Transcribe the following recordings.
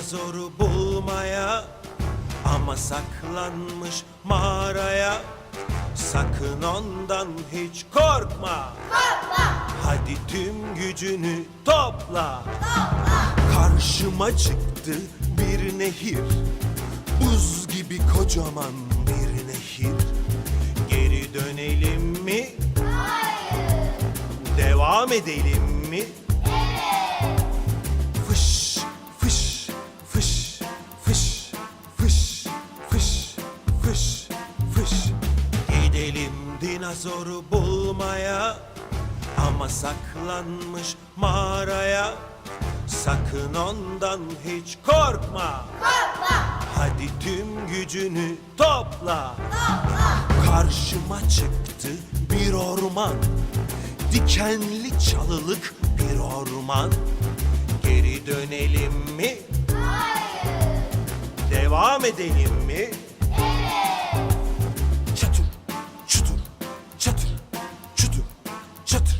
dinozoru bulmaya Ama saklanmış mağaraya Sakın ondan hiç korkma. Hadi tüm gücünü topla. Karşıma çıktı bir nehir. Buz gibi kocaman bir nehir. Geri dönelim mi? Devam edelim saklanmış mağaraya. Sakın ondan hiç korkma. Hadi tüm gücünü topla. Karşıma çıktı bir orman. Dikenli çalılık bir orman. Geri dönelim mi? Devam edelim mi? Evet. Çatır, çutur, çatır, çutur, çatır,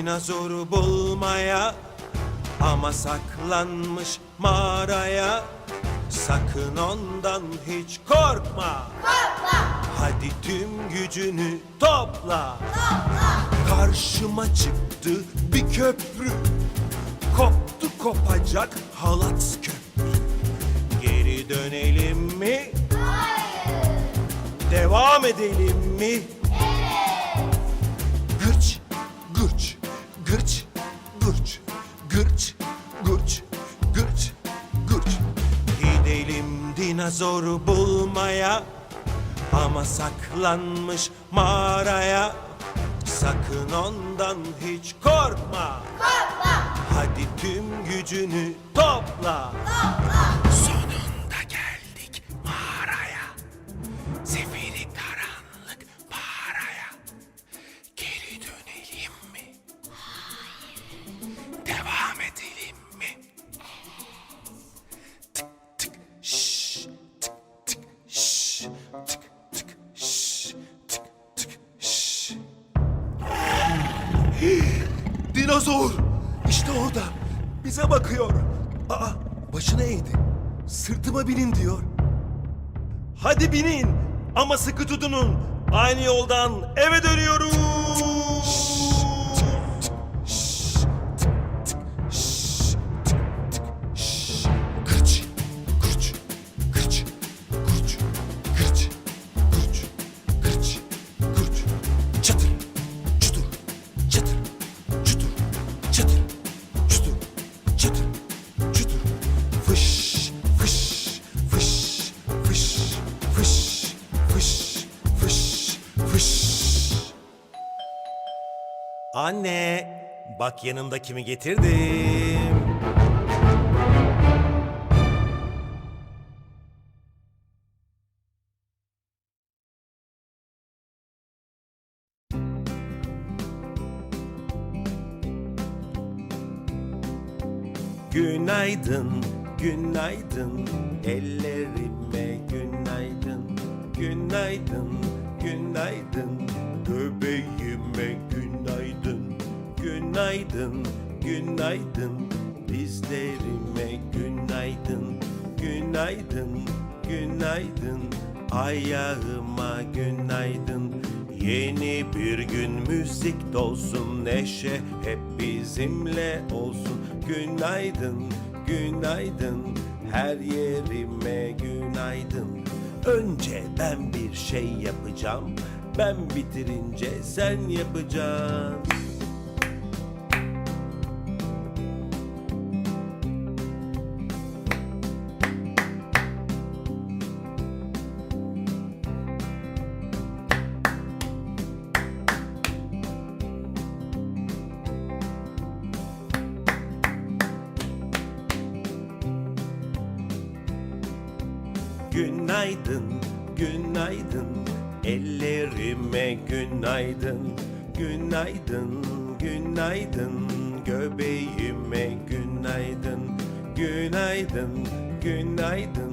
dinozoru bulmaya ama saklanmış mağaraya. Sakın ondan hiç korkma. Hadi tüm gücünü topla. Karşıma çıktı bir köprü. Koptu kopacak halat köprü. Geri dönelim mi? Devam edelim mi? Dinozoru bulmaya ama saklanmış mağaraya. Sakın ondan hiç korkma. Hadi tüm gücünü topla. Sonunda Dinozor! İşte orada. Bize bakıyor. Aa, başını eğdi. Sırtıma binin diyor. Hadi binin ama sıkı tutunun. Aynı yoldan eve dönüyoruz. Fış. Anne, bak yanımda kimi getirdim. Günaydın, günaydın, ellerime günaydın, günaydın, günaydın, göbeğime günaydın, günaydın, günaydın, dizlerime günaydın, günaydın, günaydın, ayağıma günaydın. Yeni bir gün müzik dolsun neşe hep bizimle olsun. Günaydın, günaydın, her yerime günaydın. Önce ben bir şey yapacağım, ben bitirince sen yapacaksın. Günaydın, günaydın, ellerime günaydın. Günaydın, günaydın. Göbeğime günaydın. Günaydın, günaydın.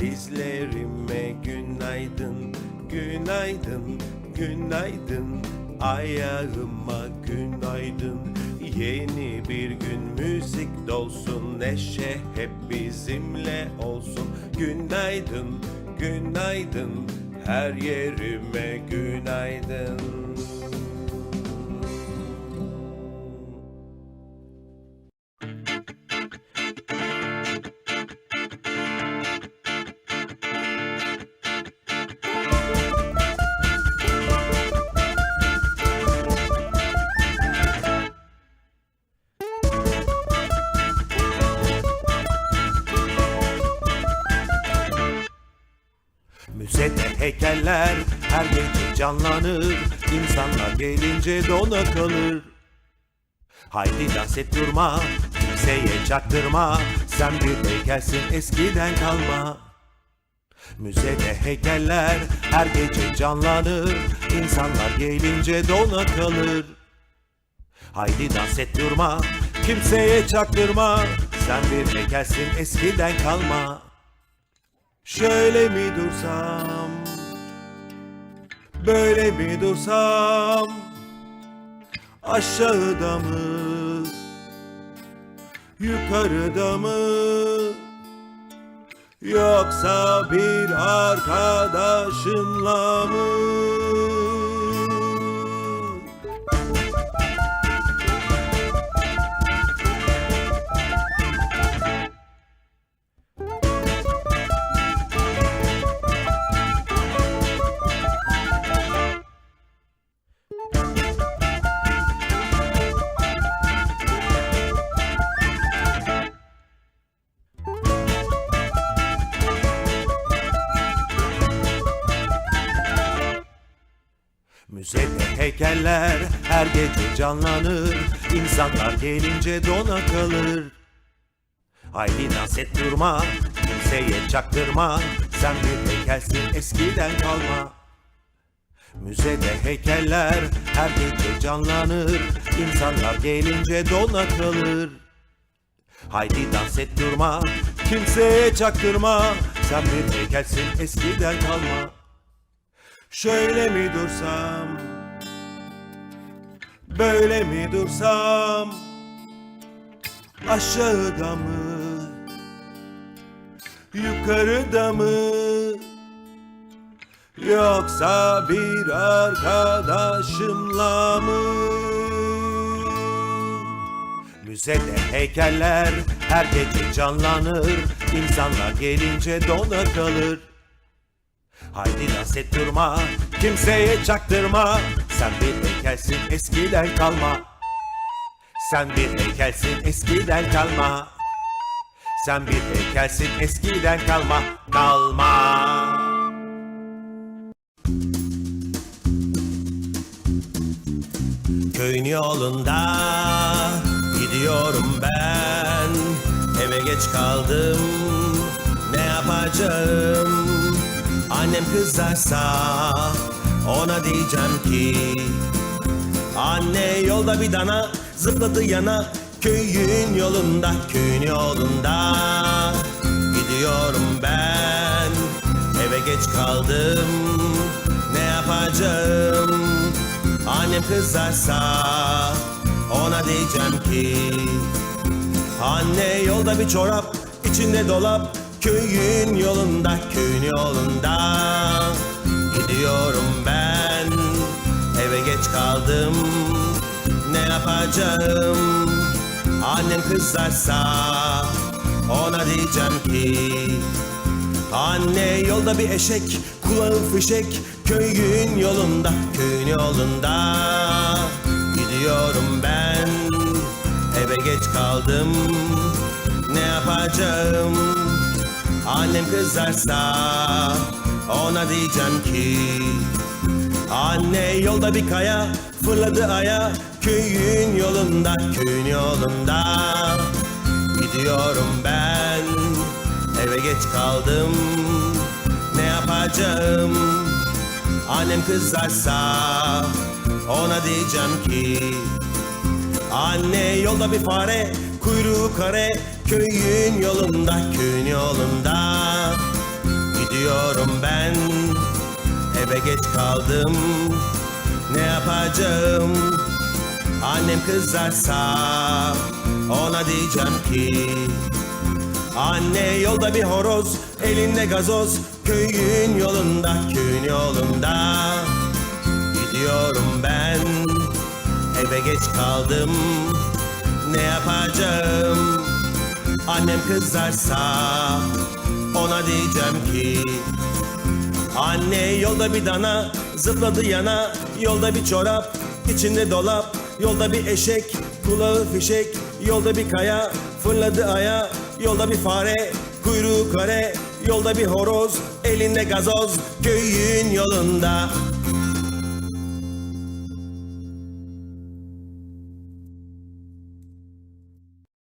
Dizlerime günaydın. Günaydın, günaydın. Ayağıma günaydın. Yeni bir gün müzik dolsun. Neşe hep bizimle olsun. Günaydın, günaydın. Her yerime günaydın Müzede heykeller her gece canlanır İnsanlar gelince dona kalır. Haydi dans et durma Kimseye çaktırma Sen bir heykelsin eskiden kalma. Müzede heykeller her gece canlanır İnsanlar gelince dona kalır. Haydi dans et durma Kimseye çaktırma Sen bir heykelsin eskiden kalma Şöyle mi dursam? Böyle mi dursam? Aşağıda mı? Yukarıda mı? Yoksa bir arkadaşımla mı Müzede heykeller her gece canlanır. İnsanlar gelince dona kalır. Haydi dans et durma Kimseye çaktırma. Sen bir heykelsin eskiden kalma. Müzede heykeller her gece canlanır. İnsanlar gelince dona kalır. Haydi dans et durma Kimseye çaktırma. Sen bir heykelsin eskiden kalma Şöyle mi dursam? Böyle mi dursam? Aşağıda mı? Yukarıda mı? Yoksa bir arkadaşımla mı? Müzede heykeller her gece canlanır. İnsanlar gelince dona kalır Haydi dans et durma, kimseye çaktırma. Sen bir heykelsin eskiden kalma. Sen bir heykelsin eskiden kalma. Sen bir heykelsin eskiden kalma Kalma. Köyün yolunda gidiyorum ben. Eve geç kaldım ne yapacağım Annem kızarsa ona diyeceğim ki Anne yolda bir dana zıpladı yana Köyün yolunda köyün yolunda. Gidiyorum ben eve geç kaldım Ne yapacağım? Annem kızarsa ona diyeceğim ki Anne yolda bir çorap içinde dolap Köyün yolunda köyün yolunda. Gidiyorum ben eve geç kaldım. Ne yapacağım? Annem kızarsa ona diyeceğim ki Anne yolda bir eşek kulağı fişek. Köyün yolunda köyün yolunda. Gidiyorum ben eve geç kaldım. Ne yapacağım Annem kızarsa ona diyeceğim ki Anne yolda bir kaya fırladı aya Köyün yolunda köyün yolunda. Gidiyorum ben eve geç kaldım Ne yapacağım? Annem kızarsa Ona diyeceğim ki Anne yolda bir fare Kuyruğu kare Köyün yolunda Köyün yolunda. Gidiyorum ben Eve geç kaldım. Ne yapacağım? Annem kızarsa Ona diyeceğim ki Anne yolda bir horoz Elinde gazoz. Köyün yolunda Köyün yolunda. Gidiyorum ben Eve geç kaldım. Ne yapacağım Annem kızarsa Ona diyeceğim ki Anne yolda bir dana Zıpladı yana Yolda bir çorap içinde dolap Yolda bir eşek Kulağı fişek Yolda bir kaya Fırladı aya Yolda bir fare Kuyruğu kare Yolda bir horoz Elinde gazoz Köyün yolunda